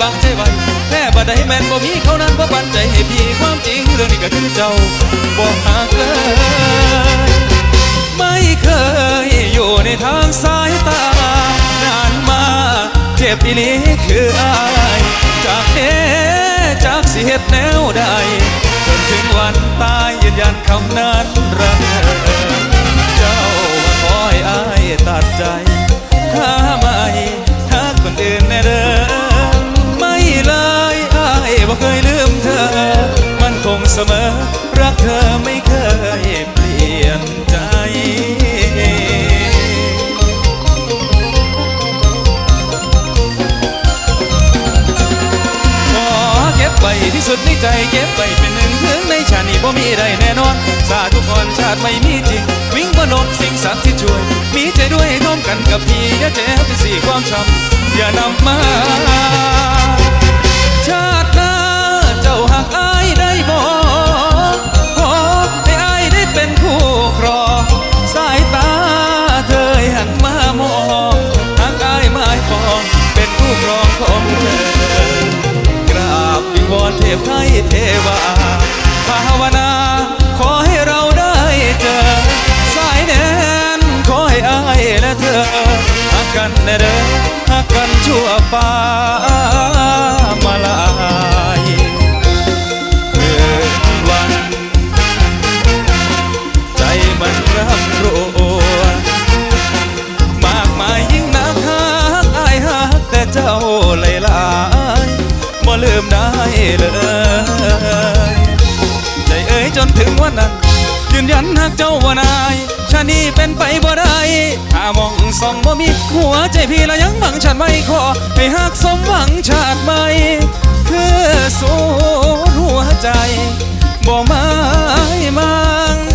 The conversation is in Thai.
บางใจไว้แม่บัดใดแม่นบ่มีเขานั้นบ่ปันใจให้พี่ความจริงเรื่องนี้ก็คือเจ้าบ่หากเลยไม่เคยอยู่ในทางสายตานานมาเจ็บอีนี้คืออายจากเด้จากเสิเฮ็แนวใดจนถึงวันตายยืนยันคำนั้นรักเจ้ามาขอยห้อายตัดใจถ้าไม่หากคนอื่นแน่เด้อ เสมอ รักเธอไม่เคยเปลี่ยนใจ ขอเก็บไปที่สุดในใจเก็บไปเป็นหนึ่งถึงในชาตินี้บ่มีใดแน่นอน สาทุกคนชาติไม่มีจริง วิ่งบนลกสิ่งสักที่ช่วย มีใจด้วยให้ร่วมกันกับพี่อย่าเจ็บที่สี่ความช้ำอย่านำมา ชาติหน้าเจ้าหักอาย บอขอให้อายได้เป็นคู่ครองสายตาเธอหันมามองทางไายไม้ปองเป็นคู่ครองของเธอกราบวิงวอนเทพไทยเทวา เป็นไปบ่ได้ถ้ามองส่องบ่มีหัวใจพี่ละยังหวังฉันไม่ขอให้หักสมหวังชาติใหม่คือสูญหัวใจบ่ไม่มัง